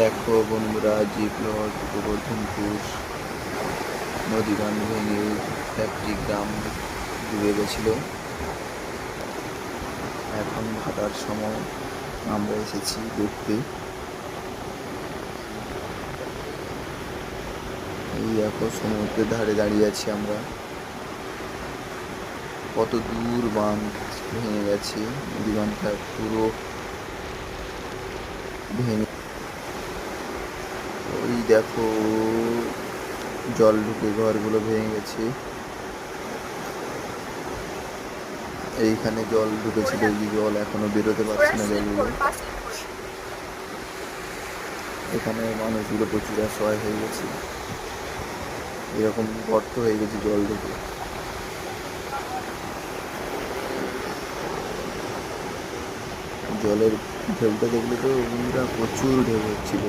দেখো বন্ধুরা জিপ্লট গোবর্ধনপুর নদী বাঁধ ভেঙে একটি গ্রাম ডুবে গেছিল। এখন ভাটার সময়, আমরা এসেছি দেখতে। এই দেখো সমুদ্রের ধারে দাঁড়িয়ে আছি আমরা। কত দূর বাঁধ ভেঙে গেছে, নদী বাঁধটা পুরো ভেঙে দেখো, জল ঢুকে ঘরগুলো ভেঙে গেছে। এইখানে জল ঢুকেছিল এই জল এখনও বেরোতে পারছে না জলগুলো। এখানে মানুষগুলো প্রচুর অসহায় হয়ে গেছে। এরকম গর্ত হয়ে গেছে জল ঢুকে। জলের ঢেউটা দেখলে তো প্রচুর ঢেউ হচ্ছিল